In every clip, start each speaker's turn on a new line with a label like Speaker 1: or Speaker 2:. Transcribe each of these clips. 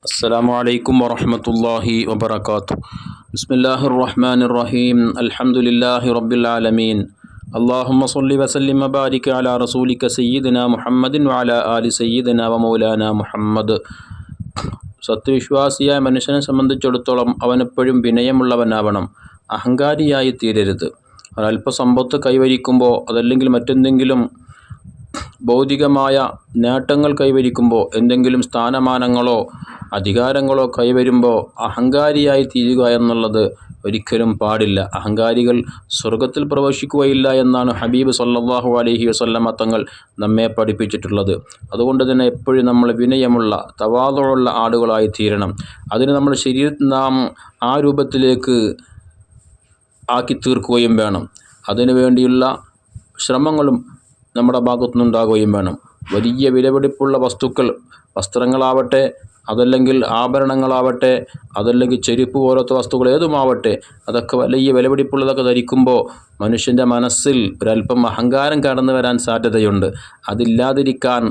Speaker 1: السلام عليكم ورحمة الله وبركاته بسم الله الرحمن الرحيم الحمد لله رب العالمين اللهم صل وسلم وبارك على رسولك سيدنا محمد وعلى آل سيدنا ومولانا محمد സത്യവിശ്വാസിയായ മനുഷ്യനെ സംബന്ധിച്ചിടത്തോളം അവനെപ്പോഴും വിനയമുള്ളവനാവണം അഹങ്കാരിയായി തീരരുത് ഒരല്പസമ്പത്ത് കൈവരിക്കുമ്പോൾ അതല്ലെങ്കിൽ മറ്റെന്തെങ്കിലും ഭൗതികമായ നേട്ടങ്ങൾ കൈവരിക്കുമ്പോൾ എന്തെങ്കിലും സ്ഥാനമാനങ്ങളോ അധികാരങ്ങളോ കൈവരുമ്പോൾ അഹങ്കാരിയായി തീരുക എന്നുള്ളത് ഒരിക്കലും പാടില്ല. അഹങ്കാരികൾ സ്വർഗത്തിൽ പ്രവേശിക്കുകയില്ല എന്നാണ് ഹബീബ് സല്ലാഹു അലഹി വസല്ലമ തങ്ങൾ നമ്മെ പഠിപ്പിച്ചിട്ടുള്ളത്. അതുകൊണ്ട് തന്നെ എപ്പോഴും നമ്മൾ വിനയമുള്ള തവാതുള്ള ആളുകളായി തീരണം. അതിന് നമ്മൾ ശരീരത്തിൽ നാം ആ രൂപത്തിലേക്ക് ആക്കി തീർക്കുകയും വേണം. അതിനു വേണ്ടിയുള്ള ശ്രമങ്ങളും നമ്മുടെ ഭാഗത്തുനിന്നുണ്ടാകുകയും വേണം. വലിയ വിലപിടിപ്പുള്ള വസ്തുക്കൾ വസ്ത്രങ്ങളാവട്ടെ അതല്ലെങ്കിൽ ആഭരണങ്ങളാവട്ടെ അതല്ലെങ്കിൽ ചെരുപ്പ് പോലത്തെ വസ്തുക്കൾ ഏതുമാവട്ടെ അതൊക്കെ വലിയ വിലപിടിപ്പുള്ളതൊക്കെ ധരിക്കുമ്പോൾ മനുഷ്യന്റെ മനസ്സിൽ ഒരല്പം അഹങ്കാരം കടന്നു വരാൻ സാധ്യതയുണ്ട്. അതില്ലാതിരിക്കാൻ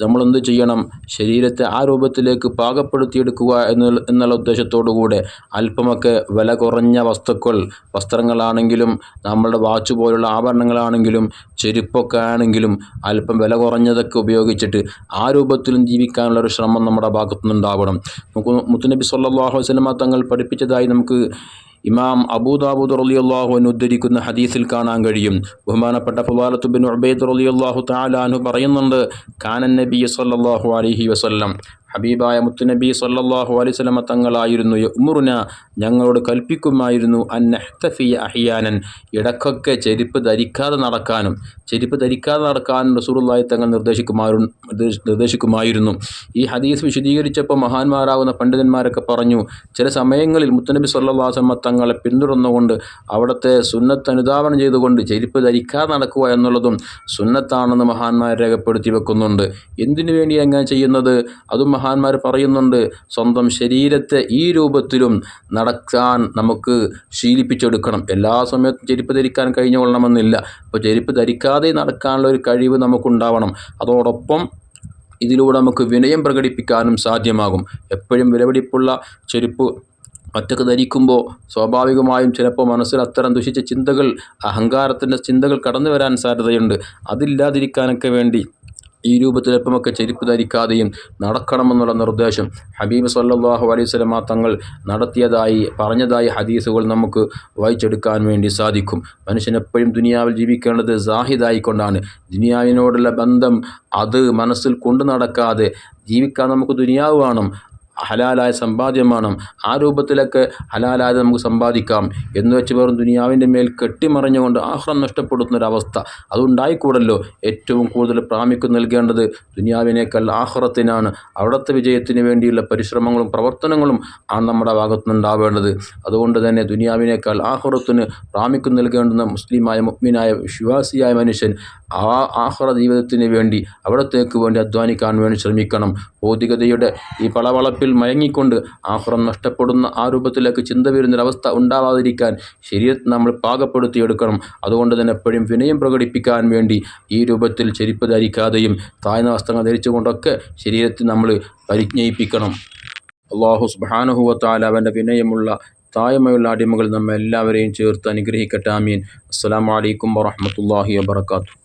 Speaker 1: നമ്മളെന്ത് ചെയ്യണം? ശരീരത്തെ ആ രൂപത്തിലേക്ക് പാകപ്പെടുത്തിയെടുക്കുക എന്നുള്ള എന്നുള്ള ഉദ്ദേശത്തോടു കൂടെ അല്പമൊക്കെ വില കുറഞ്ഞ വസ്തുക്കൾ വസ്ത്രങ്ങളാണെങ്കിലും നമ്മളുടെ വാച്ച് പോലുള്ള ആഭരണങ്ങളാണെങ്കിലും ചെരുപ്പൊക്കെ ആണെങ്കിലും അല്പം വില കുറഞ്ഞതൊക്കെ ഉപയോഗിച്ചിട്ട് ആ രൂപത്തിലും ജീവിക്കാനുള്ള ഒരു ശ്രമം നമ്മുടെ ഭാഗത്തുനിന്നുണ്ടാവണം. നമുക്ക് മുത്തുനബി സല്ലാഹു അലൈഹി വസല്ലമ തങ്ങൾ പഠിപ്പിച്ചതായി നമുക്ക് ഇമാം അബൂദാബുദ് റളിയല്ലാഹു എന്ന് ഉദ്ധരിക്കുന്ന ഹദീസിൽ കാണാൻ കഴിയും. ബഹുമാനപ്പെട്ട ഫുലാലത്ത് ബിൻ ഉബൈദ് തആല അൻഹു പറയുന്നുണ്ട് കാനൻ നബി സല്ലല്ലാഹു അലഹി വസല്ലം ഹബീബായ മുത്തുനബി സല്ലാഹു അലൈഹി വസല്ലമ തങ്ങളായിരുന്നു. ഉമുറുന ഞങ്ങളോട് കൽപ്പിക്കുമായിരുന്നു അന്നഹ്തഫി അഹിയാനൻ. ഇടക്കൊക്കെ ചെരുപ്പ് ധരിക്കാതെ നടക്കാനും ചെരുപ്പ് ധരിക്കാതെ നടക്കാനും റസൂലുള്ളാഹി തങ്ങൾ നിർദ്ദേശിക്കുമായിരുന്നു നിർദ്ദേശിക്കുമായിരുന്നു. ഈ ഹദീസ് വിശദീകരിച്ചപ്പോൾ മഹാന്മാരാകുന്ന പണ്ഡിതന്മാരൊക്കെ പറഞ്ഞു ചില സമയങ്ങളിൽ മുത്തുനബി അലൈഹി തങ്ങളെ പിന്തുടർന്നുകൊണ്ട് അവിടുത്തെ സുന്നത്ത് അനുധാവനം ചെയ്തുകൊണ്ട് ചെരുപ്പ് ധരിക്കാതെ നടക്കുക എന്നുള്ളതും സുന്നത്താണെന്ന് മഹാന്മാർ രേഖപ്പെടുത്തി വെക്കുന്നുണ്ട്. എന്തിനു വേണ്ടി അങ്ങനെ ചെയ്യുന്നത്? അതും മഹാന്മാർ പറയുന്നുണ്ട് സ്വന്തം ശരീരത്തെ ഈ രൂപത്തിലും നടക്കാൻ നമുക്ക് ശീലിപ്പിച്ചെടുക്കണം. എല്ലാ സമയത്തും ചെരുപ്പ് ധരിക്കാൻ കഴിഞ്ഞുകൊള്ളണമെന്നില്ല. അപ്പോൾ ചെരുപ്പ് ധരിക്കാതെ നടക്കാനുള്ള ഒരു കഴിവ് നമുക്കുണ്ടാവണം. അതോടൊപ്പം ഇതിലൂടെ നമുക്ക് വിനയം പ്രകടിപ്പിക്കാനും സാധ്യമാകും. എപ്പോഴും വിലപിടിപ്പുള്ള ചെരുപ്പ് ഒറ്റയ്ക്ക് ധരിക്കുമ്പോൾ സ്വാഭാവികമായും ചിലപ്പോൾ മനസ്സിൽ അത്തരം ദുഷിച്ച ചിന്തകൾ അഹങ്കാരത്തിന്റെ ചിന്തകൾ കടന്നു വരാൻ സാധ്യതയുണ്ട്. അതില്ലാതിരിക്കാനൊക്കെ വേണ്ടി ഈ രൂപത്തിൽ അല്പമൊക്കെ ചെരുപ്പ് ധരിക്കാതെയും നടക്കണമെന്നുള്ള നിർദ്ദേശം ഹബീബ് സല്ലാഹു അലൈഹി സ്വലമ തങ്ങൾ നടത്തിയതായി പറഞ്ഞതായി ഹദീസുകൾ നമുക്ക് വായിച്ചെടുക്കാൻ വേണ്ടി സാധിക്കും. മനുഷ്യൻ എപ്പോഴും ദുനിയാവിൽ ജീവിക്കേണ്ടത് സാഹിദായിക്കൊണ്ടാണ്. ദുനിയാവിനോടുള്ള ബന്ധം അത് മനസ്സിൽ കൊണ്ടു നടക്കാതെ ജീവിക്കാൻ നമുക്ക് ദുനിയാവ് വേണം. ഹലാലായ സമ്പാദ്യമാണ്. ആ രൂപത്തിലൊക്കെ ഹലാലായത് നമുക്ക് സമ്പാദിക്കാം. എന്ന് വെച്ച് വെറും ദുനിയാവിന്റെ മേൽ കെട്ടിമറിഞ്ഞുകൊണ്ട് ആഹ്റം നഷ്ടപ്പെടുന്ന ഒരവസ്ഥ അതുണ്ടായിക്കൂടല്ലോ. ഏറ്റവും കൂടുതൽ പ്രാമുഖ്യം നൽകേണ്ടത് ദുനിയാവിനേക്കാൾ ആഹ്റത്തിനാണ്. അവിടുത്തെ വിജയത്തിന് വേണ്ടിയുള്ള പരിശ്രമങ്ങളും പ്രവർത്തനങ്ങളും ആണ് നമ്മുടെ ഭാഗത്തുനിന്നുണ്ടാവേണ്ടത്. അതുകൊണ്ട് തന്നെ ദുനിയാവിനേക്കാൾ ആഹ്റത്തിന് പ്രാമുഖ്യം നൽകേണ്ടുന്ന മുസ്ലിമായ മുഗ്മിനായ വിശ്വാസിയായ മനുഷ്യൻ ആ ആഹ്റ ജീവിതത്തിന് വേണ്ടി അവിടത്തേക്ക് വേണ്ടി അധ്വാനിക്കാൻ വേണ്ടി ശ്രമിക്കണം. ഭൗതികതയുടെ ഈ പളവളപ്പിൽ മയങ്ങിക്കൊണ്ട് ആഹ്റം നഷ്ടപ്പെടുന്ന ആ രൂപത്തിലേക്ക് ചിന്ത വരുന്നൊരവസ്ഥ ഉണ്ടാവാതിരിക്കാൻ ശരീരത്തെ നമ്മൾ പാകപ്പെടുത്തിയെടുക്കണം. അതുകൊണ്ട് തന്നെ എപ്പോഴും വിനയം പ്രകടിപ്പിക്കാൻ വേണ്ടി ഈ രൂപത്തിൽ ചെരുപ്പ് ധരിക്കാതെയും താഴ്ന്ന വസ്ത്രങ്ങൾ ധരിച്ചുകൊണ്ടൊക്കെ ശരീരത്തിൽ നമ്മൾ പരിജ്ഞയിപ്പിക്കണം. അള്ളാഹു സുബാനുഹുവത്താല അവന്റെ വിനയമുള്ള തായ്മയുള്ള അടിമകൾ നമ്മെ എല്ലാവരെയും ചേർത്ത് അനുഗ്രഹിക്കട്ടെ. ആമീൻ. അസ്സാം വലൈക്കും വാഹമത്തല്ലാഹി വാബർക്കാത്തു